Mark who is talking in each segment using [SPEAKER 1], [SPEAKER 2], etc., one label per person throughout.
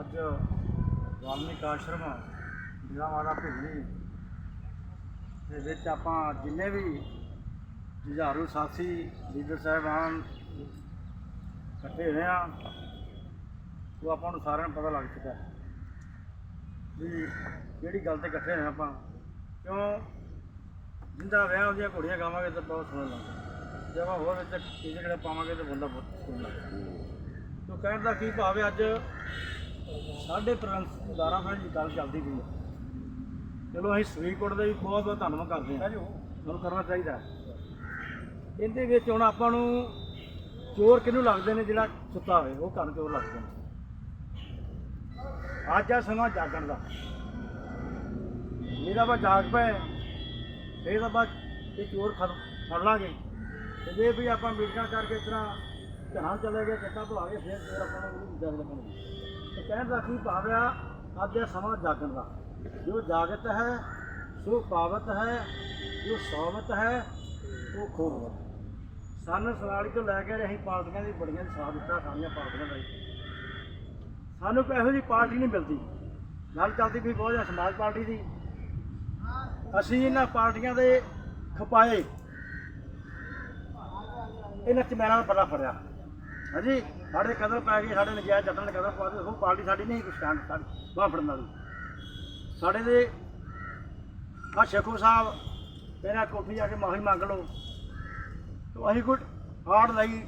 [SPEAKER 1] ਅੱਜ ਵਾਲਮੀਕ ਆਸ਼ਰਮ ਜਿਹੜਾ ਮਾਤਾ ਭਿੱਲੀ ਦੇ ਵਿੱਚ ਆਪਾਂ ਜਿੰਨੇ ਵੀ ਜੁਝਾਰੂ ਸਾਥੀ ਲੀਡਰ ਸਾਹਿਬਾਨ ਇਕੱਠੇ ਹੋਏ ਆ ਉਹ ਆਪਾਂ ਨੂੰ ਸਾਰਿਆਂ ਨੂੰ ਪਤਾ ਲੱਗ ਚੁੱਕਾ ਵੀ ਕਿਹੜੀ ਗੱਲ ਤੇ ਇਕੱਠੇ ਹੋਏ ਆਪਾਂ। ਕਿਉਂ? ਜਿੰਦਾ ਵਿਆਹ ਉਹਦੀਆਂ ਘੋੜੀਆਂ ਗਾਵਾਂਗੇ ਤਾਂ ਬਹੁਤ ਸੋਹਣਾ ਲੱਗਦਾ। ਜੇ ਆਪਾਂ ਹੋਰ ਵਿੱਚ ਕਿਸੇ ਕਿਹੜੇ ਪਾਵਾਂਗੇ ਤਾਂ ਬੰਦਾ ਬਹੁਤ ਸੋਹਣਾ ਲੱਗਦਾ। ਤੋ ਕਹਿਣ ਦਾ ਕੀ ਭਾਵ ਹੈ, ਅੱਜ ਸਾਡੇ ਪ੍ਰਿੰਸ ਦਾਰਾ ਸਾਹਿਬ ਦੀ ਗੱਲ ਚੱਲਦੀ ਪਈ ਹੈ ਚਲੋ ਅਸੀਂ ਸਵੀਕੋਟ ਦਾ ਵੀ ਬਹੁਤ ਬਹੁਤ ਧੰਨਵਾਦ ਕਰਦੇ ਹਾਂ। ਤੁਹਾਨੂੰ ਕਰਨਾ ਚਾਹੀਦਾ। ਇਹਦੇ ਵਿੱਚ ਹੁਣ ਆਪਾਂ ਨੂੰ ਚੋਰ ਕਿਹਨੂੰ ਲੱਗਦੇ ਨੇ ਜਿਹੜਾ ਸੁੱਤਾ ਹੋਵੇ ਉਹ ਘਰ ਚੋਰ ਲੱਗਦੇ ਨੇ। ਅੱਜ ਆ ਸਮਾਂ ਜਾਗਣ ਦਾ। ਜਿਹੜਾ ਆਪਾਂ ਜਾਗ ਪਏ। ਫਿਰ ਤਾਂ ਆਪਾਂ ਇਹ ਚੋਰ ਫੜ ਲਾਂਗੇ। ਤੇ ਜੇ ਵੀ ਆਪਾਂ ਮੀਟਿੰਗਾਂ ਕਰਕੇ ਇਸ ਤਰ੍ਹਾਂ ਘਰਾਂ ਚਲੇ ਗਏ ਕਿੱਦਾਂ ਭੁਲਾ ਕੇ ਫਿਰ ਆਪਾਂ ਨੂੰ ਜਾਗ ਲੱਗਣਗੇ ਕਹਿਣ ਦਾ ਕੀ ਭਾਵ ਆ? ਅੱਜ ਇਹ ਸਮਾਂ ਜਾਗਣ ਦਾ। ਜੋ ਜਾਗਤ ਹੈ, ਸੋ ਪਾਵਤ ਹੈ, ਜੋ ਸੌਵਤ ਹੈ, ਉਹ ਖੋਵਤ ਸਾਨੂੰ ਸਲਾੜੀ ਤੋਂ ਲੈ ਕੇ ਅਸੀਂ ਪਾਰਟੀਆਂ ਦੀ ਬੜੀਆਂ ਸਾਥ ਦਿੱਤਾ, ਸਾਰੀਆਂ ਪਾਰਟੀਆਂ ਦਾ ਹੀ। ਸਾਨੂੰ ਕੋਈ ਇਹੋ ਜਿਹੀ ਪਾਰਟੀ ਨਹੀਂ ਮਿਲਦੀ। ਗੱਲ ਚੱਲਦੀ ਵੀ ਬਹੁਤ ਹੈ ਸਮਾਜ ਪਾਰਟੀ ਦੀ। ਅਸੀਂ ਇਹਨਾਂ ਪਾਰਟੀਆਂ ਦੇ ਖਪਾਏ। ਇਹਨਾਂ ਚਮੈਰਾਂ ਦਾ ਪਤਾ ਫੜਿਆ। ਹਾਂਜੀ? ਸਾਡੇ ਕਦਰ ਪੈ ਗਈ, ਸਾਡੇ ਨਜਾਇਜ਼ ਜੱਟਾਂ ਨੇ ਕਦਰ ਪਾ ਦਿੱਤੀ, ਉਹ ਪਾਰਟੀ ਸਾਡੀ ਨਹੀਂ ਕੋਈ ਸਟੈਂਡ, ਸਾਡੀ ਬਾਹ ਫੜਨ ਵਾਲੀ। ਸਾਡੇ ਦੇ ਆ ਸ਼ੇਖੂ ਸਾਹਿਬ, ਮੇਰਾ ਕੋਠੀ ਜਾ ਕੇ ਮਾਫੀ ਮੰਗ ਲਓ। ਤੋ ਅਸੀਂ ਕੋਈ ਆੜ ਲਈ,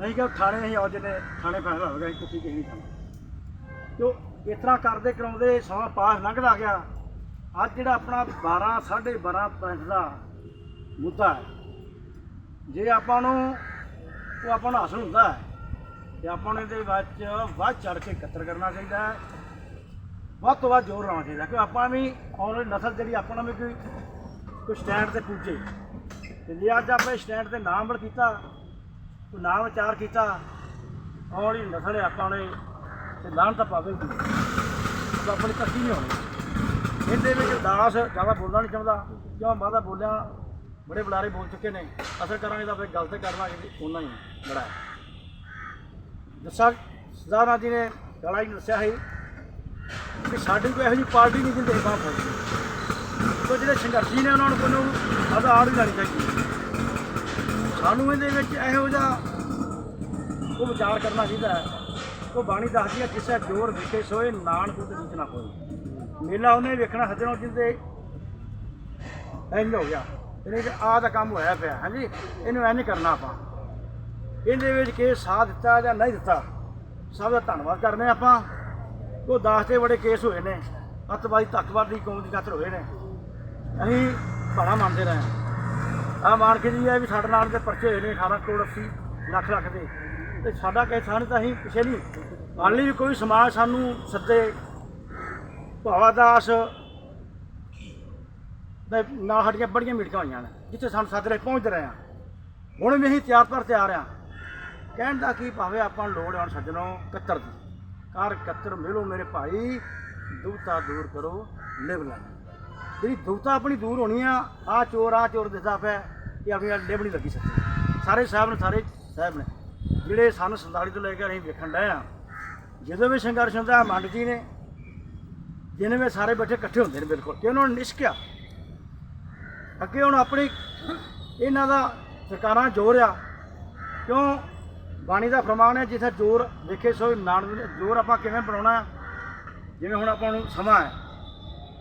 [SPEAKER 1] ਅਸੀਂ ਕਿਹਾ ਥਾਣੇ ਅਸੀਂ ਅੱਜ ਨੇ ਥਾਣੇ ਫੈਸਲਾ ਹੋ ਗਿਆ ਅਸੀਂ ਕੁੱਤੀ ਕਿਸੇ ਨਹੀਂ ਖਾਣੀ ਤੋ ਇਸ ਤਰ੍ਹਾਂ ਕਰਦੇ ਕਰਾਉਂਦੇ, ਸਮਾਂ ਪਾਸ ਲੰਘਦਾ ਗਿਆ। ਅੱਜ ਜਿਹੜਾ ਆਪਣਾ 12 12.5 ਪੈਂਟ ਦਾ ਮੁੱਦਾ ਹੈ, ਜੇ ਆਪਾਂ ਨੂੰ, ਉਹ ਆਪਾਂ ਨੂੰ ਹਾਸਲ ਹੁੰਦਾ ਹੈ ਤੇ ਆਪਾਂ ਨੂੰ ਇਹਦੇ ਵਿੱਚ ਵੱਧ ਚੜ ਕੇ ਇਕੱਤਰ ਕਰਨਾ ਚਾਹੀਦਾ ਹੈ। ਵੱਧ ਤੋਂ ਵੱਧ ਜ਼ੋਰ ਲਾਉਣਾ ਚਾਹੀਦਾ ਕਿ ਆਪਾਂ ਵੀ ਆਉਣ ਵਾਲੀ ਨਸਲ ਜਿਹੜੀ ਆਪਣਾ ਵੀ ਕੋਈ ਕੋਈ ਸਟੈਂਡ ਤੇ ਪੁੱਜੇ। ਤੇ ਜੇ ਅੱਜ ਆਪਾਂ ਸਟੈਂਡ ਤੇ ਨਾਮ ਵਰ ਕੀਤਾ, ਕੋਈ ਨਾਮ ਵਿਚਾਰ ਕੀਤਾ, ਆਉਣ ਵਾਲੀ ਨਸਲ ਹੈ ਆਪਾਂ ਨੇ, ਤੇ ਲਾਣ ਤਾਂ ਪਾਵੇ ਤਾਂ ਆਪਣੀ ਤਰੱਕੀ ਨਹੀਂ ਹੋਣੀ। ਇਹਦੇ ਵਿੱਚ ਦਾਸ ਜ਼ਿਆਦਾ ਬੋਲਣਾ ਨਹੀਂ ਚਾਹੁੰਦਾ। ਕਿਉਂ ਮਾਦਾ ਬੋਲਿਆ, ਬੜੇ ਬੁਲਾਰੇ ਬੋਲ ਚੁੱਕੇ ਨੇ। ਅਸਰ ਕਰਾਂਗੇ ਤਾਂ ਫਿਰ ਗਲਤ ਕਰਨਾ ਉਹਨਾਂ ਹੀ ਬੜਾ ਹੈ ਦੱਸਾਂ ਸਦਾਨਾ ਜੀ ਨੇ ਗਾਲਾ ਜੀ ਦੱਸਿਆ ਸੀ ਕਿ ਸਾਡੀ ਕੋਈ ਇਹੋ ਜਿਹੀ ਪਾਰਟੀ ਨਹੀਂ ਜਿੰਦੇ ਬਾਹ ਫੜਦੀ ਤੋ ਜਿਹੜੇ ਸੰਘਰਸ਼ੀ ਨੇ ਉਹਨਾਂ ਨੂੰ ਕੋਈ ਨੂੰ ਆਦਾ ਆੜ ਲੈਣੀ ਚਾਹੀਦੀ ਸਾਨੂੰ ਇਹਦੇ ਵਿੱਚ ਇਹੋ ਜਿਹਾ ਉਹ ਵਿਚਾਰ ਕਰਨਾ ਚਾਹੀਦਾ ਹੈ। ਉਹ ਬਾਣੀ ਦੱਸਦੀ ਹੈ, ਕਿਸੇ ਜੋਰ ਵਿਖੇ ਸੋਏ ਨਾਨਕ ਉਤ ਵਿੱਚ ਨਾ ਕੋਈ ਮੇਲਾ ਉਹਨੇ ਵੇਖਣਾ ਸੱਜਣੋ ਜਿੰਦੇ ਇੰਜ ਹੋ ਗਿਆ। ਇਹਨੇ ਕਿ ਆਹ ਦਾ ਕੰਮ ਹੋਇਆ ਪਿਆ, ਹਾਂਜੀ, ਇਹਨੂੰ ਐਂ ਨਹੀਂ ਕਰਨਾ ਆਪਾਂ। ਇਹਦੇ ਵਿੱਚ ਕੇਸ ਸਾਥ ਦਿੱਤਾ ਜਾਂ ਨਹੀਂ ਦਿੱਤਾ, ਸਭ ਦਾ ਧੰਨਵਾਦ ਕਰਨੇ ਆਪਾਂ। ਉਹ ਦਾਸ ਦੇ ਬੜੇ ਕੇਸ ਹੋਏ ਨੇ, ਅੱਤਵਾਦੀ, ਤੱਕਵਾਦੀ ਦੀ ਕੌਮ ਦੀ ਖਾਤਰ ਹੋਏ ਨੇ। ਅਸੀਂ ਬੜਾ ਮੰਨਦੇ ਰਹੇ ਆ ਮਾਨ ਕੇ ਜੀ ਹੈ ਵੀ ਸਾਡੇ ਨਾਲ ਦੇ ਪਰਚੇ ਹੋਏ ਨੇ 18 ਕਰੋੜ 80 ਲੱਖ ਲੱਖ ਦੇ। ਤੇ ਸਾਡਾ ਕਹੇ ਸਾਨੂੰ ਤਾਂ ਅਸੀਂ ਪਿਛੇ ਨਹੀਂ। ਹਾਲੇ ਵੀ ਕੋਈ ਸਮਾਜ ਸਾਨੂੰ ਸੱਦੇ। ਭਾਵਾਦਾਸ ਦੇ ਨਾਲ ਸਾਡੀਆਂ ਬੜੀਆਂ ਮੀਟਿੰਗਾਂ ਹੋਈਆਂ ਨੇ, ਜਿੱਥੇ ਸਾਨੂੰ ਸੱਦ ਰਹੇ ਪਹੁੰਚਦੇ ਰਹੇ ਆ ਹੁਣ ਵੀ ਅਸੀਂ ਤਿਆਰ ਪਰ ਤਿਆਰ ਆ ਕਹਿਣ ਦਾ ਕੀ ਭਾਵੇਂ ਆਪਾਂ ਲੋੜ ਆਉਣ ਸੱਜਣੋ ਕੱਤਰ ਦੀ। ਕਰ ਕੱਤਰ ਮਿਲੋ ਮੇਰੇ ਭਾਈ ਦੁਬਤਾ ਦੂਰ ਕਰੋ, ਲਿਵ ਲੈ ਜਿਹੜੀ ਦੁਬਤਾ ਆਪਣੀ ਦੂਰ ਹੋਣੀ ਆ ਆ ਚੋਰ ਆ ਚੋਰ ਦਿਸਦਾ ਪਿਆ ਇਹ ਆਪਣੀ ਲਿਵ ਨਹੀਂ ਲੱਗੀ ਸਕਦੀ ਸਾਰੇ ਸਾਹਿਬ ਨੇ, ਸਾਰੇ ਸਾਹਿਬ ਨੇ, ਜਿਹੜੇ ਸਾਨੂੰ 47 ਤੋਂ ਲੈ ਕੇ ਅਸੀਂ ਵੇਖਣ ਡਏ ਆ, ਜਦੋਂ ਵੀ ਸੰਘਰਸ਼ ਹੁੰਦਾ ਮੰਡ ਜੀ ਨੇ ਜਿਹਨੇ ਵੀ ਸਾਰੇ ਬੈਠੇ ਇਕੱਠੇ ਹੁੰਦੇ ਨੇ ਬਿਲਕੁਲ ਕਿ ਉਹਨਾਂ ਨੂੰ ਨਿਸ਼ਕਿਆ। ਅੱਗੇ ਹੁਣ ਆਪਣੀ ਇਹਨਾਂ ਦਾ ਸਰਕਾਰਾਂ ਜ਼ੋਰ ਆ, ਕਿਉਂ ਬਾਣੀ ਦਾ ਫਰਮਾਨ ਹੈ ਜਿੱਥੇ ਜ਼ੋਰ, ਦੇਖੇ ਸੋ ਨਾਨਕ ਜ਼ੋਰ ਆਪਾਂ ਕਿਵੇਂ ਬਣਾਉਣਾ ਜਿਵੇਂ ਹੁਣ ਆਪਾਂ ਨੂੰ ਸਮਾਂ ਹੈ।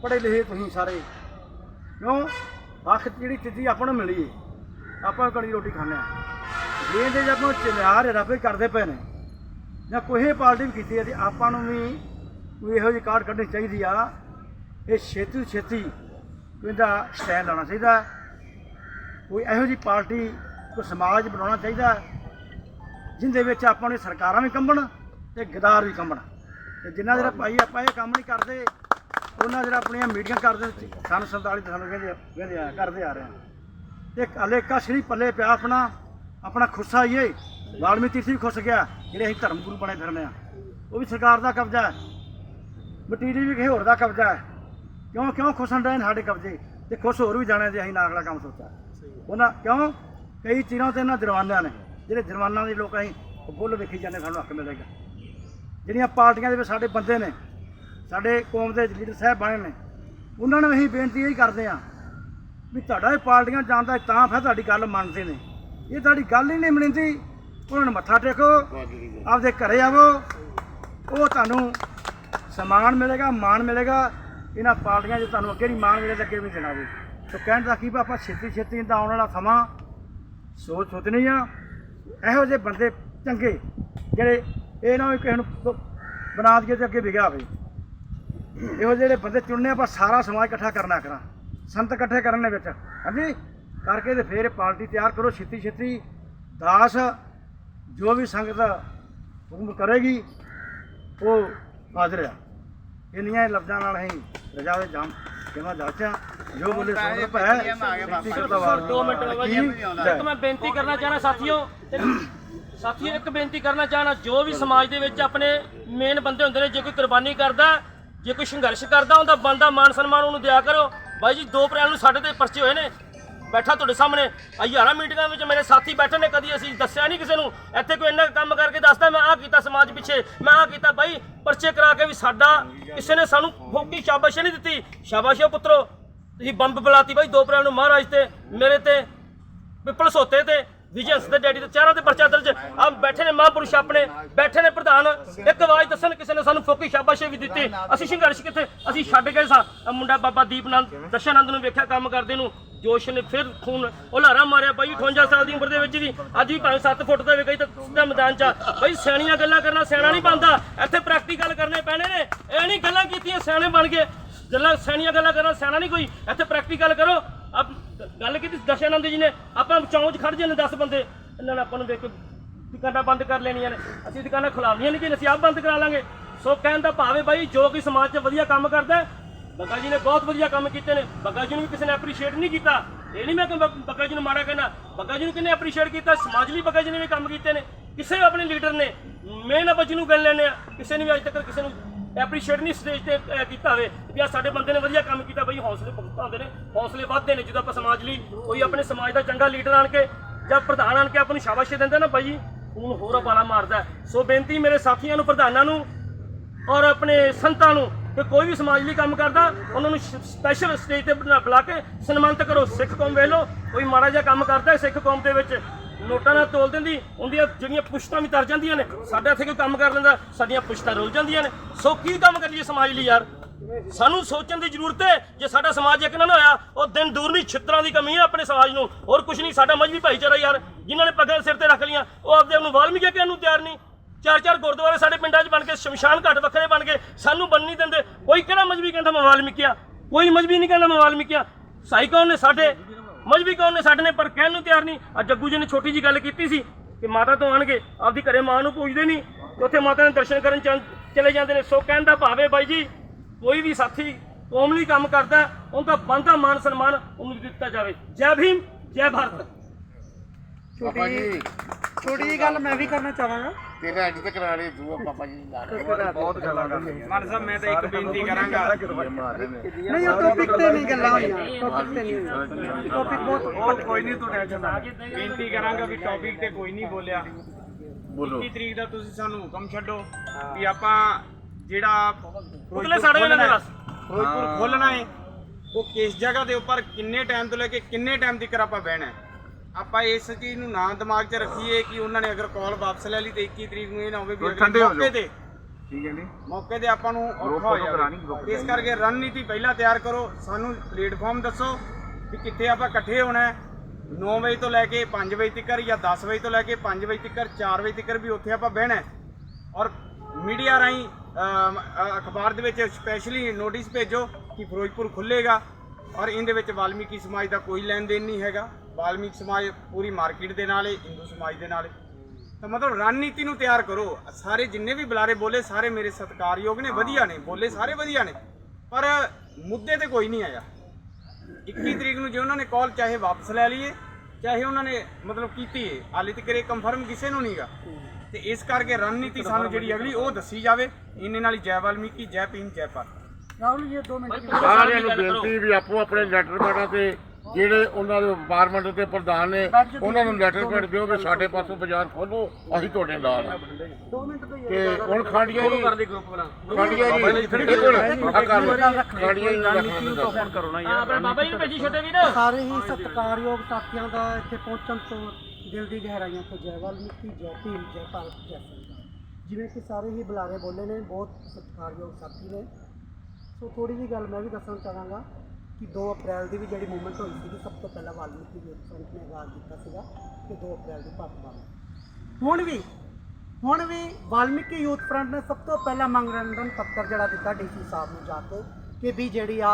[SPEAKER 1] ਪੜ੍ਹੇ ਲਿਖੇ ਤੁਸੀਂ ਸਾਰੇ। ਕਿਉਂ? ਅੱਖ ਜਿਹੜੀ ਚੀਜ਼ੀ ਆਪਾਂ ਨੂੰ ਮਿਲੀ ਹੈ। ਆਪਾਂ ਕੜੀ ਰੋਟੀ ਖਾਂਦੇ ਆ ਜੇ ਇਹਦੇ ਜੇ ਆਪਾਂ ਚਿਲਿਆਰ ਰੱਬੇ ਕਰਦੇ ਪਏ ਨੇ, ਜਾਂ ਕੋਈ ਪਾਰਟੀ ਵੀ ਕੀਤੀ ਹੈ ਤੇ ਆਪਾਂ ਨੂੰ ਵੀ ਕੋਈ ਇਹੋ ਜਿਹੀ ਕਾਰਡ ਕੱਢਣੀ ਚਾਹੀਦੀ ਆ। ਇਹ ਛੇਤੀ ਛੇਤੀ ਇਹਦਾ ਸਟੈਂਡ ਲਾਉਣਾ ਚਾਹੀਦਾ। ਕੋਈ ਇਹੋ ਜਿਹੀ ਪਾਰਟੀ, ਕੋਈ ਸਮਾਜ ਬਣਾਉਣਾ ਚਾਹੀਦਾ। ਜਿੰਦੇ ਵਿੱਚ ਆਪਾਂ ਨੇ ਸਰਕਾਰਾਂ ਵੀ ਕੰਬਣ ਤੇ ਗਦਾਰ ਵੀ ਕੰਬਣ। ਤੇ ਜਿੰਨਾ ਜਿਹੜਾ ਭਾਈ ਆਪਾਂ ਇਹ ਕੰਮ ਨਹੀਂ ਕਰਦੇ, ਉਹਨਾਂ ਜਿਹੜਾ ਆਪਣੀਆਂ ਮੀਟਿੰਗਾਂ ਕਰਦੇ ਸਾਨੂੰ 47 ਤੇ ਸਾਨੂੰ ਕਹਿੰਦੇ ਕਹਿੰਦੇ ਆ ਕਰਦੇ ਆ ਰਹੇ ਆ ਤੇ ਹਲੇ ਕਛ ਨਹੀਂ ਪੱਲੇ ਪਿਆ ਆਪਣਾ ਆਪਣਾ ਖੁੱਸਾ ਹੀ ਏ ਵਾਲਮੀਕ ਤੀਰਥ ਵੀ ਖੁੱਸ ਗਿਆ, ਜਿਹੜੇ ਅਸੀਂ ਧਰਮ ਗੁਰੂ ਬਣੇ ਫਿਰਨੇ ਆ। ਉਹ ਵੀ ਸਰਕਾਰ ਦਾ ਕਬਜ਼ਾ ਹੈ। ਮਟੀਰੀਅਲ ਵੀ ਕਿਸੇ ਹੋਰ ਦਾ ਕਬਜ਼ਾ ਹੈ। ਕਿਉਂ ਕਿਉਂ ਖੁਸਣ ਰਹੇ ਸਾਡੇ ਕਬਜ਼ੇ? ਤੇ ਖੁਸ਼ ਹੋਰ ਵੀ ਜਾਣੇ ਜੇ ਅਸੀਂ ਨਾ ਕੰਮ ਸੋਚਿਆ ਉਹਨਾਂ ਕਿਉਂ? ਕਈ ਚੀਜ਼ਾਂ ਤੇ ਇਹਨਾਂ ਜੁਰਮਾਨਿਆਂ ਨੇ। ਜਿਹੜੇ ਜੁਰਮਾਨਾਂ ਦੇ ਲੋਕ ਅਸੀਂ ਉਹ ਬੁੱਲ ਵੇਖੀ ਜਾਂਦੇ ਸਾਨੂੰ ਹੱਕ ਮਿਲੇਗਾ। ਜਿਹੜੀਆਂ ਪਾਰਟੀਆਂ ਦੇ ਵਿੱਚ ਸਾਡੇ ਬੰਦੇ ਨੇ, ਸਾਡੇ ਕੌਮ ਦੇ ਲੀਡਰ ਸਾਹਿਬ ਬਣੇ ਨੇ, ਉਹਨਾਂ ਨੂੰ ਅਸੀਂ ਬੇਨਤੀ ਇਹ ਕਰਦੇ ਆ ਵੀ ਤੁਹਾਡਾ ਇਹ ਪਾਰਟੀਆਂ ਜਾਂਦਾ ਤਾਂ ਫਿਰ ਤੁਹਾਡੀ ਗੱਲ ਮੰਨਦੇ ਨੇ। ਇਹ ਤੁਹਾਡੀ ਗੱਲ ਹੀ ਨਹੀਂ ਮੰਨਦੀ, ਉਹਨਾਂ ਨੂੰ ਮੱਥਾ ਟੇਕੋ, ਆਪਦੇ ਘਰੇ ਆਵੋ, ਉਹ ਤੁਹਾਨੂੰ ਸਮਾਨ ਮਿਲੇਗਾ, ਮਾਣ ਮਿਲੇਗਾ, ਇਹਨਾਂ ਪਾਰਟੀਆਂ 'ਚ ਤੁਹਾਨੂੰ ਅੱਗੇ ਨਹੀਂ ਮਾਣ ਮਿਲੇ ਅੱਗੇ ਵੀ ਦੇਣਾ ਵੀ ਸੋ ਕਹਿਣ ਦਾ ਕੀ ਵੀ ਆਪਾਂ ਛੇਤੀ ਛੇਤੀ ਦਾ ਆਉਣ ਵਾਲਾ ਸਮਾਂ ਸੋਚ ਸੋਚਣੀ ਆ। ਇਹੋ ਜਿਹੇ ਬੰਦੇ ਚੰਗੇ ਜਿਹੜੇ ਇਹ ਨਾ ਹੋਵੇ ਕਿਸੇ ਨੂੰ ਬ- ਬਣਾ ਦਈਏ ਤੇ ਅੱਗੇ ਵਿਗਿਆ ਹੋਵੇ। ਇਹੋ ਜਿਹੜੇ ਬੰਦੇ ਚੁਣਨੇ ਆਪਾਂ ਸਾਰਾ ਸਮਾਜ ਇਕੱਠਾ ਕਰਨਾ ਕਰਾਂ। ਸੰਤ ਇਕੱਠੇ ਕਰਨ ਦੇ ਵਿੱਚ। ਹਾਂਜੀ? ਕਰਕੇ ਤੇ ਫਿਰ ਇਹ ਪਾਰਟੀ ਤਿਆਰ ਕਰੋ। ਛੇਤੀ ਛੇਤੀ ਦਾਸ ਜੋ ਵੀ ਸੰਗਤ ਹੁਕਮ ਕਰੇਗੀ, ਉਹ ਹਾਜ਼ਰ ਆ। ਇੰਨੀਆਂ ਹੀ ਲਫ਼ਜ਼ਾਂ ਨਾਲ ਅਸੀਂ ਰਜਾ ਦੇ ਜਾਮ ਕਿਵੇਂ ਜਾਚਾਂ ਜੋ ਬੋਲੇ ਬੇਨਤੀ ਕਰਦਾ ਵਾਰ।
[SPEAKER 2] ਦੋ ਮਿੰਟ ਬਾਬਾ ਜੀ। ਇੱਕ ਮੈਂ ਬੇਨਤੀ ਕਰਨਾ ਚਾਹਣਾ ਸਾਥੀਓ ਸਾਥੀਓ ਇੱਕ ਬੇਨਤੀ ਕਰਨਾ ਚਾਹਣਾ ਜੋ ਵੀ ਸਮਾਜ ਦੇ ਵਿੱਚ ਆਪਣੇ ਮੇਨ ਬੰਦੇ ਹੁੰਦੇ ਨੇ ਜੇ ਕੋਈ ਕੁਰਬਾਨੀ ਕਰਦਾ ਜੇ ਕੋਈ ਸੰਘਰਸ਼ ਕਰਦਾ ਉਹਦਾ ਬੰਦਾ ਮਾਨ ਸਨਮਾਨ ਉਹਨੂੰ ਦਿਆ ਕਰੋ। ਬਾਈ ਜੀ 2 ਅਪ੍ਰੈਲ ਨੂੰ ਸਾਡੇ ਤੇ ਪਰਚੇ ਹੋਏ ਨੇ। ਬੈਠਾ ਤੁਹਾਡੇ ਸਾਹਮਣੇ। ਆ ਹਜ਼ਾਰਾਂ ਮੀਟਿੰਗਾਂ ਵਿੱਚ ਮੇਰੇ ਸਾਥੀ ਬੈਠੇ ਨੇ ਕਦੀ ਅਸੀਂ ਦੱਸਿਆ ਨਹੀਂ ਕਿਸੇ ਨੂੰ। ਇੱਥੇ ਕੋਈ ਇੰਨਾ ਕੁ ਕੰਮ ਕਰਕੇ ਦੱਸਦਾ ਮੈਂ ਆਹ ਕੀਤਾ ਸਮਾਜ ਪਿੱਛੇ ਮੈਂ ਆਹ ਕੀਤਾ। ਬਾਈ ਪਰਚੇ ਕਰਾ ਕੇ ਵੀ ਸਾਡਾ ਕਿਸੇ ਨੇ ਸਾਨੂੰ ਫੋਕੀ ਸ਼ਾਬਾਸ਼ ਨਹੀਂ ਦਿੱਤੀ। ਸ਼ਾਬਾਸ਼ ਓ ਪੁੱਤਰੋ। ਤੁਸੀਂ ਬੰਬ ਬੁਲਾਤੀ ਬਾਈ 2 ਅਪ੍ਰੈਲ ਨੂੰ ਮਹਾਰਾਜ ਤੇ, ਮੇਰੇ ਤੇ, ਪਿੱਪਲ ਸੋਤੇ ਤੇ ਵਿਜੈਸ ਦੇ ਡੈਡੀ ਤੇ, ਚਾਰਾਂ ਤੇ ਪਰਚਾ ਦਰਜ। ਆ ਬੈਠੇ ਨੇ ਮਹਾਂਪੁਰਸ਼ ਆਪਣੇ, ਬੈਠੇ ਨੇ ਪ੍ਰਧਾਨ। ਇੱਕ ਆਵਾਜ਼ ਦੱਸਣ ਕਿਸੇ ਨੇ ਸਾਨੂੰ ਫੋਕੀ ਸ਼ਾਬਾਸ਼ ਵੀ ਦਿੱਤੀ। ਅਸੀਂ ਸੰਘਰਸ਼ ਕਿੱਥੇ? ਅਸੀਂ ਛੱਡ ਗਏ ਸਾਂ। ਆਹ ਮੁੰਡਾ ਬਾਬਾ ਦੀਪਨੰਦ ਦਸ਼ਾਨੰਦ ਨੂੰ ਵੇਖਿਆ ਕੰਮ ਕਰਦੇ ਨੂੰ। ਜੋਸ਼ ਨੇ ਫਿਰ ਖੂਨ ਉਲਾਰਾ ਮਾਰਿਆ ਬਾਈ 58 ਸਾਲ ਦੀ ਉਮਰ ਦੇ ਵਿੱਚ ਵੀ ਅੱਜ ਵੀ ਭਾਵੇਂ 7 ਫੁੱਟ ਦਾ ਵੇ ਗਈ ਤਾਂ ਸਿੱਧਾ ਮੈਦਾਨ 'ਚ ਆ। ਬਾਈ, ਸਿਆਣੀਆਂ ਗੱਲਾਂ ਕਰਨਾ ਸਿਆਣਾ ਨਹੀਂ ਬਣਦਾ। ਇੱਥੇ ਪ੍ਰੈਕਟੀਕਲ ਕਰਨੇ ਪੈਣੇ ਨੇ। ਇਹ ਨਹੀਂ ਗੱਲਾਂ ਕੀਤੀਆਂ, ਸਿਆਣੇ ਬਣ ਗਏ। ਗੱਲਾਂ ਸਿਆਣੀਆਂ ਗੱਲਾਂ ਕਰਨਾ ਸਿਆਣਾ ਨਹੀਂ ਕੋਈ। ਇੱਥੇ ਪ੍ਰੈਕਟੀਕਲ ਕਰੋ। ਆਪ ਗੱਲ ਕੀਤੀ ਦਸ਼ਾਨੰਦ ਜੀ ਨੇ। ਆਪਾਂ ਚੌਂਚ ਖੜ ਜਾਂਦੇ 10 ਬੰਦੇ। ਇਹਨਾਂ ਨੇ ਆਪਾਂ ਨੂੰ ਵੇਖ ਕੇ ਦੁਕਾਨਾਂ ਬੰਦ ਕਰ ਲੈਣੀਆਂ ਨੇ। ਅਸੀਂ ਦੁਕਾਨਾਂ ਖੁਲਾਉਣੀਆਂ ਨਹੀਂ ਜੀ ਅਸੀਂ ਆਪ ਬੰਦ ਕਰਾ ਲਾਂਗੇ। ਸੋ ਕਹਿਣ ਦਾ ਭਾਵੇਂ ਬਾਈ, ਜੋ ਕਿ ਸਮਾਜ 'ਚ ਵਧੀਆ ਕੰਮ ਕਰਦਾ ਬੱਗਾ ਜੀ ਨੇ ਬਹੁਤ ਵਧੀਆ ਕੰਮ ਕੀਤੇ ਨੇ। ਬੱਗਾ ਜੀ ਨੂੰ ਵੀ ਕਿਸੇ ਨੇ ਐਪਰੀਸ਼ੀਏਟ ਨਹੀਂ ਕੀਤਾ। ਇਹ ਨਹੀਂ ਮੈਂ ਕਿ ਬੱਗਾ ਜੀ ਨੂੰ ਮਾੜਾ ਕਹਿਣਾ। ਬੱਗਾ ਜੀ ਨੂੰ ਕਿੰਨੇ ਐਪਰੀਸ਼ੀਏਟ ਕੀਤਾ? ਸਮਾਜ ਲਈ ਬੱਗਾ ਜੀ ਨੇ ਵੀ ਕੰਮ ਕੀਤੇ ਨੇ। ਕਿਸੇ ਵੀ ਆਪਣੇ ਲੀਡਰ ਨੇ। ਮੈਂ ਨਾ ਬੱਜੀ ਨੂੰ ਗੱਲ ਲੈਣੇ ਆ ਕਿਸੇ ਨੇ ਵੀ ਅੱਜ ਤੱਕ ਕਿਸੇ ਨੂੰ ਐਪਰੀਸ਼ੀਏਟ ਨਹੀਂ ਸਟੇਜ ਤੇ ਅਹ, ਕੀਤਾ ਹੋਵੇ ਵੀ ਆ ਸਾਡੇ ਬੰਦੇ ਨੇ ਵਧੀਆ ਕੰਮ ਕੀਤਾ ਬਈ ਹੌਸਲੇ ਬਹੁਤ ਆਉਂਦੇ ਨੇ ਹੌਸਲੇ ਵੱਧਦੇ ਨੇ ਜਦੋਂ ਆਪਾਂ ਸਮਾਜ ਲਈ ਕੋਈ ਆਪਣੇ ਸਮਾਜ ਦਾ ਚੰਗਾ ਲੀਡਰ ਆਣ ਕੇ ਜਾਂ ਪ੍ਰਧਾਨ ਆਣ ਕੇ ਆਪਾਂ ਨੂੰ ਸ਼ਾਬਾਸ਼ ਦਿੰਦਾ ਨਾ ਬਾਈ ਹੁਣ ਹੋਰ ਬਾਲਾ ਮਾਰਦਾ ਹੈ। ਸੋ ਬੇਨਤੀ ਮੇਰੇ ਸਾਥੀਆਂ ਨੂੰ ਪ੍ਰਧਾਨਾਂ ਨੂੰ ਔਰ ਆਪਣੇ ਸੰਤਾਂ ਨੂੰ ਕਿ ਕੋਈ ਵੀ ਸਮਾਜ ਲਈ ਕੰਮ ਕਰਦਾ ਉਹਨਾਂ ਨੂੰ ਸਪੈਸ਼ਲ ਸਟੇਜ ਤੇ ਬੁਲਾ ਬੁਲਾ ਕੇ ਸਨਮਾਨਿਤ ਕਰੋ ਸਿੱਖ ਕੌਮ ਵੇਖ ਲਓ ਕੋਈ ਮਾੜਾ ਜਿਹਾ ਕੰਮ ਕਰਦਾ ਹੈ ਸਿੱਖ ਕੌਮ ਦੇ ਵਿੱਚ ਨੋਟਾਂ ਨਾਲ ਤੋਲ ਦਿੰਦੀ, ਉਹਦੀਆਂ ਜਿਹੜੀਆਂ ਪੁਸ਼ਤਾਂ ਵੀ ਤਰ ਜਾਂਦੀਆਂ ਨੇ, ਸਾਡੇ ਇੱਥੇ ਕੋਈ ਕੰਮ ਕਰ ਲੈਂਦਾ, ਸਾਡੀਆਂ ਪੁਸ਼ਤਾਂ ਰੁਲ ਜਾਂਦੀਆਂ ਨੇ। ਸੋ ਕੀ ਕੰਮ ਕਰੀਏ ਸਮਾਜ ਲਈ ਯਾਰ? ਸਾਨੂੰ ਸੋਚਣ ਦੀ ਜ਼ਰੂਰਤ ਹੈ, ਜੇ ਸਾਡਾ ਸਮਾਜ ਇੱਕ ਨਾ ਹੋਇਆ, ਉਹ ਦਿਨ ਦੂਰ ਨਹੀਂ ਛਿੱਤਰਾਂ ਦੀ ਕਮੀ ਹੈ ਆਪਣੇ ਸਮਾਜ ਨੂੰ। ਹੋਰ ਕੁਝ ਨਹੀਂ, ਸਾਡਾ ਮਜਬੀ ਭਾਈਚਾਰਾ ਯਾਰ। ਜਿਨ੍ਹਾਂ ਨੇ ਪੱਗਾਂ ਸਿਰ ਤੇ ਰੱਖ ਲੀਆਂ ਉਹ ਆਪਦੇ ਆਪ ਨੂੰ ਵਾਲਮੀਕੀ ਕਹਿਣ ਨੂੰ ਤਿਆਰ ਨਹੀਂ। ਚਾਰ ਚਾਰ ਗੁਰਦੁਆਰੇ ਸਾਡੇ ਪਿੰਡਾਂ 'ਚ ਬਣ ਕੇ, ਸ਼ਮਸ਼ਾਨ ਘਾਟ ਵੱਖਰੇ ਬਣ ਗਏ ਸਾਨੂੰ ਬਣ ਨਹੀਂ ਦਿੰਦੇ। ਕੋਈ ਕਿਹੜਾ ਮਜਬੀ ਕਹਿੰਦਾ ਮੈਂ ਵਾਲਮੀਕਿਆ? ਕੋਈ ਮਜਬੀ ਨਹੀਂ ਕਹਿੰਦਾ ਮੈਂ ਵਾਲਮੀਕਿਆ? ਸਾਈ ਕੌਣ ਨੇ ਸਾਡੇ ਮਜਬੀ ਕੌਣ ਨੇ ਸਾਡੇ ਨੇ, ਪਰ ਕਹਿਣ ਨੂੰ ਤਿਆਰ ਨਹੀਂ। ਆ ਜੱਗੂ ਜੀ ਨੇ ਛੋਟੀ ਜੀ ਗੱਲ ਕੀਤੀ ਸੀ ਕਿ ਮਾਤਾ ਤੋਂ ਆਣਗੇ, ਆਪਦੀ ਘਰੇ ਮਾਂ ਨੂੰ ਪੁੱਛਦੇ ਨਹੀਂ। ਤੇ ਉੱਥੇ ਮਾਤਾ ਦੇ ਦਰਸ਼ਨ ਕਰਨ ਚਲੇ ਜਾਂਦੇ ਨੇ। ਸੋ ਕਹਿੰਦਾ ਭਾਵੇਂ ਬਾਈ ਜੀ, ਕੋਈ ਵੀ ਸਾਥੀ ਕੌਮ ਲਈ ਕੰਮ ਕਰਦਾ ਉਹਦਾ ਬੰਦਾ ਮਾਨ ਸਨਮਾਨ ਉਹਨੂੰ ਦਿੱਤਾ ਜਾਵੇ। ਜੈ ਭੀਮ, ਜੈ ਭਾਰਤ।
[SPEAKER 3] ਪਾਪਾ ਜੀ
[SPEAKER 4] ਛੋਟੀ ਜਿਹੀ ਗੱਲ ਮੈਂ ਵੀ ਕਰਨਾ ਚਾਹਾਂਗਾ।
[SPEAKER 3] ਤੇਰੇ ਅੱਜ ਤੱਕ ਕਰਾ ਰਹੇ ਤੂੰ ਪਾਪਾ ਜੀ ਨਾਲ
[SPEAKER 1] ਬਹੁਤ ਗੱਲਾਂ ਕਰਦੇ
[SPEAKER 5] ਮਨ ਸਾਹਿਬ ਮੈਂ ਤਾਂ ਇੱਕ ਬੇਨਤੀ ਕਰਾਂਗਾ।
[SPEAKER 4] ਨਹੀਂ ਉਹ ਟੌਪਿਕ ਤੇ ਨਹੀਂ ਗੱਲਾਂ ਹੋਈਆਂ। ਟੌਪਿਕ ਤੇ ਨਹੀਂ ਟੌਪਿਕ ਬਹੁਤ
[SPEAKER 1] ਕੋਈ ਨਹੀਂ ਤੂੰ ਟੈਨਸ਼ਨ ਨਾ
[SPEAKER 5] ਬੇਨਤੀ ਕਰਾਂਗਾ ਵੀ ਟੌਪਿਕ ਤੇ ਕੋਈ ਨਹੀਂ ਬੋਲਿਆ।
[SPEAKER 3] ਬੋਲੋ।
[SPEAKER 5] 21 ਤਰੀਕ ਦਾ ਤੁਸੀਂ ਸਾਨੂੰ ਹੁਕਮ ਛੱਡੋ ਵੀ ਆਪਾਂ ਜਿਹੜਾ
[SPEAKER 2] ਉਤਲੇ ਸਾਡੇ ਇਹਨਾਂ ਦੇ ਬਸ।
[SPEAKER 5] ਫਿਰੋਜ਼ਪੁਰ ਖੋਲਣਾ ਹੈ। ਉਹ ਕਿਸ ਜਗ੍ਹਾ ਦੇ ਉੱਪਰ ਕਿੰਨੇ ਟਾਈਮ ਤੋਂ ਲੈ ਕੇ ਕਿੰਨੇ ਟਾਈਮ ਤੱਕ ਆਪਾਂ ਬਹਿਣਾ ਹੈ? ਆਪਾਂ ਇਸ ਚੀਜ਼ ਨੂੰ ਨਾ ਦਿਮਾਗ 'ਚ ਰੱਖੀਏ ਕਿ ਉਹਨਾਂ ਨੇ ਅਗਰ ਕਾਲ ਵਾਪਸ ਲੈ ਲਈ ਤੇ 21 ਤਰੀਕ ਨੂੰ ਇਹ ਨਾ ਹੋਵੇ ਵੀ ਅਗਲੇ ਮੌਕੇ ਤੇ।
[SPEAKER 3] ਠੀਕ ਹੈ ਨੀ
[SPEAKER 5] ਮੌਕੇ ਤੇ ਆਪਾਂ ਨੂੰ ਔਖਾ ਹੋ ਜਾਵੇ। ਇਸ ਕਰਕੇ ਰਣਨੀਤੀ ਪਹਿਲਾਂ ਤਿਆਰ ਕਰੋ। ਸਾਨੂੰ ਪਲੇਟਫਾਰਮ ਦੱਸੋ ਕਿ ਕਿੱਥੇ ਆਪਾਂ ਇਕੱਠੇ ਹੋਣਾ ਹੈ। 9 ਵਜੇ ਤੋਂ ਲੈ ਕੇ 5 ਵਜੇ ਤੱਕ ਜਾਂ 10 ਵਜੇ ਤੋਂ ਲੈ ਕੇ 5 ਵਜੇ ਤੱਕ 4 ਵਜੇ ਤੱਕ ਵੀ ਉੱਥੇ ਆਪਾਂ ਬਹਿਣਾ ਹੈ। ਔਰ ਮੀਡੀਆ ਰਾਹੀਂ ਅਖਬਾਰ ਦੇ ਵਿੱਚ ਸਪੈਸ਼ਲੀ ਨੋਟਿਸ ਭੇਜੋ ਕਿ ਫਿਰੋਜ਼ਪੁਰ ਖੁੱਲੇਗਾ ਔਰ ਇਹਦੇ ਵਿੱਚ ਵਾਲਮੀਕੀ ਸਮਾਜ ਦਾ ਕੋਈ ਲੈਣ ਦੇਣ ਨਹੀਂ ਹੈਗਾ। ਵਾਲਮੀਕੀ ਸਮਾਜ ਪੂਰੀ ਮਾਰਕੀਟ ਦੇ ਨਾਲ ਹੈ ਹਿੰਦੂ ਸਮਾਜ ਦੇ ਨਾਲ ਤਾਂ ਮਤਲਬ ਰਣਨੀਤੀ ਨੂੰ ਤਿਆਰ ਕਰੋ। ਸਾਰੇ ਜਿੰਨੇ ਵੀ ਬੁਲਾਰੇ ਬੋਲੇ ਸਾਰੇ ਮੇਰੇ ਸਤਿਕਾਰਯੋਗ ਨੇ ਵਧੀਆ ਨੇ। ਬੋਲੇ ਸਾਰੇ ਵਧੀਆ ਨੇ। ਪਰ ਮੁੱਦੇ ਤੇ ਕੋਈ ਨਹੀਂ ਆਇਆ। 21 ਤਰੀਕ ਨੂੰ ਜੇ ਉਹਨਾਂ ਨੇ ਕਾਲ ਚਾਹੇ ਵਾਪਸ ਲੈ ਲਈਏ ਚਾਹੇ ਉਹਨਾਂ ਨੇ ਮਤਲਬ ਕੀਤੀ ਹੈ ਹਾਲੇ ਤੱਕ ਇਹ ਕੰਫਰਮ ਕਿਸੇ ਨੂੰ ਨਹੀਂਗਾ। ਤੇ ਇਸ ਕਰਕੇ ਰਣਨੀਤੀ ਸਾਨੂੰ ਜਿਹੜੀ ਅਗਲੀ ਉਹ ਦੱਸੀ ਜਾਵੇ। ਇੰਨੇ ਨਾਲ ਹੀ ਜੈ ਵਾਲਮੀਕੀ ਜੈ ਭੀਮ ਜੈ ਭਾਰਤ।
[SPEAKER 4] ਰਾਹੁਲ ਜੀ ਦੋ ਮਿੰਟ
[SPEAKER 3] ਸਾਰਿਆਂ ਨੂੰ ਬੇਨਤੀ ਵੀ ਆਪੋ ਆਪਣੇ ਲੈਟਰ ਪੈਡਾਂ ਤੇ ਜਿਹੜੇ ਉਹਨਾਂ ਦੇ ਮੰਡਲ ਦੇ ਪ੍ਰਧਾਨ ਨੇ ਉਹਨਾਂ ਨੂੰ ਲੈਟਰ ਪੈਡ ਦਿਓ ਵੀ ਸਾਡੇ ਪਾਸੋਂ ਬਾਜ਼ਾਰ ਖੋਲੋ ਅਸੀਂ ਤੁਹਾਡੇ ਨਾਲ ਹਾਂ। ਤੇ ਹੁਣ ਖਾਂਡੀਆਂ ਜੀ ਖਾਂਡੀਆਂ ਜੀ ਇੱਕ ਮਿੰਟ ਆ ਕਰ ਲਓ। ਖਾਂਡੀਆਂ ਜੀ ਰੱਖਣਾ ਕਰੋ ਨਾ
[SPEAKER 2] ਹਾਂ ਆਪਣੇ ਬਾਬਾ ਜੀ ਨੂੰ ਭੇਜੀ ਛੋਟੇ ਵੀਰ।
[SPEAKER 4] ਸਾਰੇ ਹੀ ਸਤਿਕਾਰਯੋਗ ਸਾਥੀਆਂ ਦਾ ਇੱਥੇ ਪਹੁੰਚਣ ਤੋਂ ਦਿਲ ਦੀ ਗਹਿਰਾਈਆਂ ਤੋਂ ਜੈ ਵਾਲਮੀਕੀ ਜੈ ਭੀਮ ਜੈ ਭਾਰਤ ਜੈ ਸੰਵਿਧਾਨ ਜਿਵੇਂ ਕਿ ਸਾਰੇ ਹੀ ਬੁਲਾਰੇ ਬੋਲੇ ਨੇ ਬਹੁਤ ਸਤਿਕਾਰਯੋਗ ਸਾਥੀ ਨੇ। ਸੋ ਥੋੜੀ ਜਿਹੀ ਗੱਲ ਮੈਂ ਵੀ ਦੱਸਣਾ ਚਾਹਾਂਗਾ ਕਿ 2 ਅਪ੍ਰੈਲ ਦੀ ਵੀ ਜਿਹੜੀ ਮੂਵਮੈਂਟ ਹੋਈ ਸੀ ਸਭ ਤੋਂ ਪਹਿਲਾਂ ਵਾਲਮੀਕੀ ਯੂਥ ਫਰੰਟ ਨੇ ਆਗਾਜ਼ ਕੀਤਾ ਸੀਗਾ ਕਿ 2 ਅਪ੍ਰੈਲ ਦੀ ਭਾਰਤ ਬੰਦ ਹੁਣ ਵੀ ਹੁਣ ਵੀ ਵਾਲਮੀਕੀ ਯੂਥ ਫਰੰਟ ਨੇ ਸਭ ਤੋਂ ਪਹਿਲਾਂ ਮੰਗਰੰਡਨ ਪੱਤਰ ਜਿਹੜਾ ਦਿੱਤਾ ਡੀਸੀ ਸਾਹਿਬ ਨੂੰ ਜਾ ਕੇ ਕਿ ਵੀ ਜਿਹੜੀ ਆ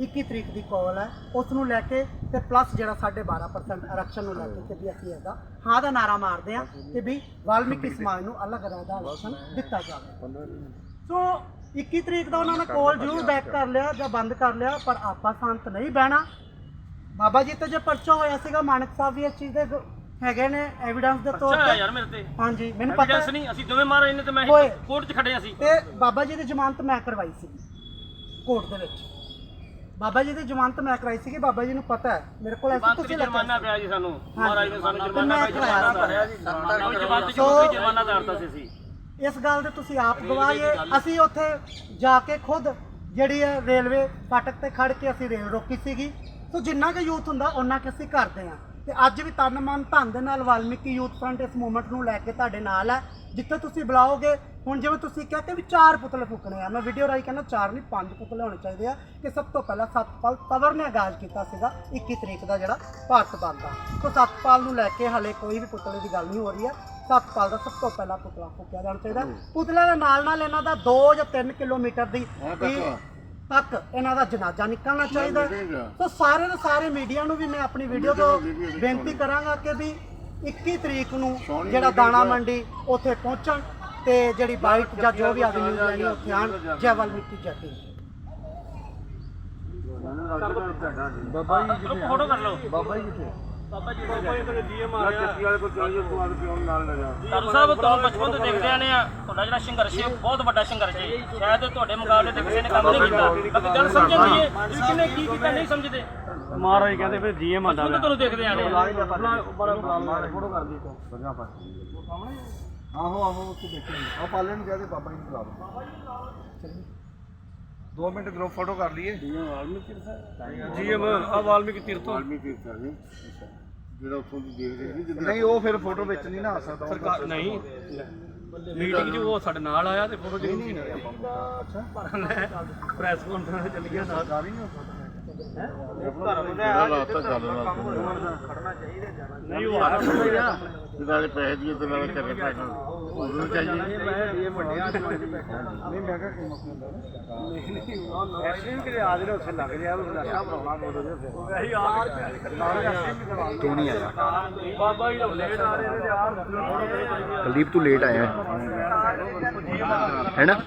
[SPEAKER 4] 21 ਤਰੀਕ ਦੀ ਕਾਲ ਹੈ ਉਸ ਨੂੰ ਲੈ ਕੇ ਤੇ ਪਲੱਸ ਜਿਹੜਾ 12.5% ਆਰਕਸ਼ਣ ਨੂੰ ਲੈ ਕੇ ਕਿ ਵੀ ਅਸੀਂ ਇਹਦਾ ਹਾਂ ਦਾ ਨਾਰਾ ਮਾਰਦੇ ਆ ਕਿ ਵੀ ਵਾਲਮੀਕੀ ਸਮਾਜ ਨੂੰ ਅਲੱਗ ਅਲੱਗ ਦਾ ਆਰਕਸ਼ਣ ਦਿੱਤਾ ਜਾਵੇ। ਸੋ 21 ਤਰੀਕ ਦਾ ਉਹਨਾਂ ਨੇ ਕਾਲ ਜ਼ਰੂਰ ਬੈਕ ਕਰ ਲਿਆ ਜਾਂ ਬੰਦ ਕਰ ਲਿਆ ਪਰ ਆਪਾਂ ਸ਼ਾਂਤ ਨਹੀਂ ਬਹਿਣਾ। ਬਾਬਾ ਜੀ ਤੇ ਜੇ ਪਰਚਾ ਹੋਇਆ ਸੀਗਾ ਮਾਨਕ ਸਾਹਿਬ ਵੀ ਇਸ ਚੀਜ਼ ਦੇ ਹੈਗੇ ਨੇ ਐਵੀਡੈਂਸ ਦੇ ਤੌਰ
[SPEAKER 2] ਅੱਛਾ
[SPEAKER 4] ਤੇ।
[SPEAKER 2] ਯਾਰ ਮੇਰੇ ਤੇ।
[SPEAKER 4] ਹਾਂਜੀ ਮੈਨੂੰ ਪਤਾ
[SPEAKER 2] ਐਵੀਡੈਂਸ ਨਹੀਂ ਅਸੀਂ ਦੋਵੇਂ ਮਾਰੇ ਨੇ ਤੇ ਮੈਂ
[SPEAKER 4] ਹੋਏ।
[SPEAKER 2] ਕੋਰਟ 'ਚ ਖੜੇ ਅਸੀਂ।
[SPEAKER 4] ਤੇ ਬਾਬਾ ਜੀ ਦੀ ਜ਼ਮਾਨਤ ਮੈਂ ਕਰਵਾਈ ਸੀ ਕੋਰਟ ਦੇ ਵਿੱਚ। ਬਾਬਾ ਜੀ ਦੀ ਜ਼ਮਾਨਤ ਮੈਂ ਕਰਾਈ ਸੀ ਬਾਬਾ ਜੀ ਨੂੰ ਪਤਾ ਹੈ। ਮੇਰੇ ਕੋਲ ਐਸੀ ਤੁਸੀਂ
[SPEAKER 2] ਵੀ ਜੁਰਮਾਨਾ
[SPEAKER 4] ਲੱਗਿਆ
[SPEAKER 2] ਪਿਆ ਜੀ ਸਾਨੂੰ। ਮਹਾਰਾਜ ਨੇ ਸਾਨੂੰ ਜੁਰਮਾਨਾ ਪਿਆ ਜੁਰਮਾਨਾ ਭਰਿਆ ਜੀ। ਜੁਰਮਾਨਾ ਜਮਾਨਤ ਜੋ
[SPEAKER 4] ਸੋ-
[SPEAKER 2] ਜੁਰਮਾਨਾ ਕਰਤਾ ਸੀ ਅਸੀਂ।
[SPEAKER 4] ਇਸ ਗੱਲ ਦੇ ਤੁਸੀਂ ਆਪ ਗਵਾਹੀਏ ਅਸੀਂ ਉੱਥੇ ਜਾ ਕੇ ਖੁਦ ਜਿਹੜੀ ਹੈ ਰੇਲਵੇ ਫਾਟਕ ਤੇ ਖੜ ਕੇ ਅਸੀਂ ਰੇਲ ਰੋਕੀ ਸੀਗੀ। ਸੋ ਜਿੰਨਾ ਕਿ ਯੂਥ ਹੁੰਦਾ ਉਹਨਾਂ ਕਿ ਅਸੀਂ ਕਰਦੇ ਹਾਂ। ਤੇ ਅੱਜ ਵੀ ਤਨ ਮਨ ਧਨ ਦੇ ਨਾਲ ਵਾਲਮੀਕੀ ਯੂਥ ਫਰੰਟ ਇਸ ਮੂਵਮੈਂਟ ਨੂੰ ਲੈ ਕੇ ਤੁਹਾਡੇ ਨਾਲ ਹੈ। ਜਿੱਥੇ ਤੁਸੀਂ ਬੁਲਾਓਗੇ ਹੁਣ ਜਿਵੇਂ ਤੁਸੀਂ ਕਿਹਾ ਕਿ ਵੀ ਚਾਰ ਪੁਤਲੇ ਫੂਕਣੇ ਆ। ਮੈਂ ਵੀਡੀਓ ਰਾਈ ਕਹਿੰਦਾ ਚਾਰ ਨਹੀਂ ਪੰਜ ਪੁਤਲੇ ਹੋਣੇ ਚਾਹੀਦੇ ਆ ਕਿ ਸਭ ਤੋਂ ਪਹਿਲਾਂ ਸਤਪਾਲ ਤਵਰ ਨੇ ਆਗਾਜ਼ ਕੀਤਾ ਸੀਗਾ 21 ਤਰੀਕ ਦਾ ਜਿਹੜਾ ਭਾਰਤ ਬੰਦ ਦਾ ਸੋ ਸਤਪਾਲ ਨੂੰ ਲੈ ਕੇ ਹਲੇ ਕੋਈ ਵੀ ਪੁਤਲੇ ਦੀ ਗੱਲ ਨਹੀਂ ਹੋ ਰਹੀ ਹੈ। ਸਤਪਾਲ ਦਾ ਸਭ ਤੋਂ ਪਹਿਲਾਂ ਪੁਤਲਾ ਫੂਕਿਆ ਜਾਣਾ ਚਾਹੀਦਾ। ਪੁਤਲੇ ਦੇ ਨਾਲ ਨਾਲ ਇਹਨਾਂ ਦਾ 2 ਜਾਂ 3 ਕਿਲੋਮੀਟਰ ਦੀ
[SPEAKER 3] ਤੱਕ।
[SPEAKER 4] ਇਹ- ਤੱਕ ਇਹਨਾਂ ਦਾ ਜਨਾਜ਼ਾ ਨਿਕਲਣਾ ਚਾਹੀਦਾ। ਸੋ ਸਾਰੇ ਦੇ ਸਾਰੇ ਮੀਡੀਆ ਨੂੰ ਵੀ ਮੈਂ ਆਪਣੀ ਵੀਡੀਓ ਤੋਂ ਬੇਨਤੀ ਕਰਾਂਗਾ ਕਿ ਵੀ 21 ਤਰੀਕ ਨੂੰ ਜਿਹੜਾ ਦਾਣਾ ਮੰਡੀ ਉੱਥੇ ਪਹੁੰਚਣ ਤੇ ਜਿਹੜੀ ਬਾਈਟ ਜਾਂ ਜੋ ਵੀ ਆਦਮੀ ਨਿਊਜ਼ ਲੈਣੀ ਉੱਥੇ ਆਣ ਜੈ। ਵਾਲਮੀਕੀ ਜੈ ਭੀਮ
[SPEAKER 3] ਬਾਬਾ ਜੀ
[SPEAKER 2] ਫੋਟੋ ਕਰ ਲਓ।
[SPEAKER 3] ਬਾਬਾ ਜੀ ਕਿੱਥੇ
[SPEAKER 2] ਬਾਬਾ ਜੀ
[SPEAKER 3] ਚੱਕੀ ਵਾਲੇ ਕੋਲ ਚਲੇ ਜਾ ਤੂੰ ਆਪ ਪਿਓ ਨਾਲ ਲੈ ਜਾ।
[SPEAKER 2] ਤੁਹਾਨੂੰ ਸਾਹਿਬ ਤੁਹਾਨੂੰ ਬਚਪਨ ਤੋਂ ਦੇਖਦੇ ਆਨੇ ਆ ਤੁਹਾਡਾ ਜਿਹੜਾ ਸੰਘਰਸ਼ ਹੈ ਉਹ ਬਹੁਤ ਵੱਡਾ ਸੰਘਰਸ਼ ਹੈ ਸ਼ਾਇਦ ਤੁਹਾਡੇ ਮੁਕਾਬਲੇ ਤੇ ਕਿਸੇ ਨੇ ਕੰਮ ਨਹੀਂ ਕੀਤਾ। ਬਾਕੀ ਗੱਲ ਸਮਝਣ ਦੀ ਹੈ ਤੁਸੀਂ ਕਿਨੇ ਕੀ ਕੀਤਾ ਨਹੀਂ ਸਮਝਦੇ।
[SPEAKER 1] ਮਹਾਰਾਜ ਕਹਿੰਦੇ ਫਿਰ ਜੀਏ
[SPEAKER 2] ਬਚਪਨ ਤੋਂ ਤੁਹਾਨੂੰ ਦੇਖਦੇ ਆਨੇ ਆ
[SPEAKER 3] ਫੋਟੋ ਕਰ ਦੀ ਬਗਾ ਪਾ ਆਹੋ ਆਹੋ ਉੱਥੇ ਦੇਖੀ ਆ ਪਾਲੇ ਨੂੰ ਕਹਦੇ ਬਾਬਾ ਜੀ ਨੂੰ ਬੁਲਾ ਲਓ। 2 ਮਿੰਟ ਗਰੁੱਪ ਫੋਟੋ ਕਰ ਲਈਏ।
[SPEAKER 1] ਜੀਐਮ ਆ ਵਾਲਮੀਕੀ ਤੀਰਥ।
[SPEAKER 3] ਵਾਲਮੀਕੀ ਤੀਰਥ ਜੀ ਜਿਹੜਾ ਉੱਥੋਂ ਦੀ ਦੇਖ ਰਹੇ ਸੀ ਨਹੀਂ ਉਹ ਫਿਰ ਫੋਟੋ ਵਿੱਚ ਨਹੀਂ ਨਾ ਆ ਸਕਦਾ
[SPEAKER 1] ਸਰਕਾਰ ਨਹੀਂ। ਮੀਟਿੰਗ 'ਚ ਉਹ ਸਾਡੇ ਨਾਲ ਆਇਆ ਤੇ ਫੋਟੋ ਜ਼ਰੂਰ ਸੀ। ਪ੍ਰੈਸ ਕਾਨਫਰੰਸ ਚੱਲ ਗਿਆ ਨਾਲ।
[SPEAKER 3] ਸਰਕਾਰੀ ਨਹੀਂ ਹੋ ਸਕਦਾ।
[SPEAKER 1] ਨਹੀਂ ਉਹ ਆ ਰਿਹਾ
[SPEAKER 3] ਨਾਲੇ ਪੈਸੇ ਦੀ ਤੇ ਨਾਲੇ ਕਰਨੇ ਪੈਣਾ ਉਹਨੂੰ ਚਾਹੀਏ
[SPEAKER 1] ਨਹੀਂ ਮੈਂ ਕਿਹਾ ਕਿ
[SPEAKER 5] ਐਸਐਮ ਕਿਤੇ ਆ ਜਿਹੜੇ ਉੱਥੇ ਲੱਗ ਰਿਹਾ ਉਹ ਨਸ਼ਾ ਬਣਾਉਣਾ ਬੋਲੋ ਜੇ ਫਿਰ
[SPEAKER 1] ਅਸੀਂ ਆ
[SPEAKER 3] ਤੂੰ ਨਹੀਂ ਆਇਆ
[SPEAKER 1] ਬਾਬਾ ਜੀ ਲੇਟ ਆ ਰਹੇ ਨੇ ਯਾਰ
[SPEAKER 3] ਕੁਲਦੀਪ ਤੂੰ ਲੇਟ ਆਇਆ ਹੈ ਨਾ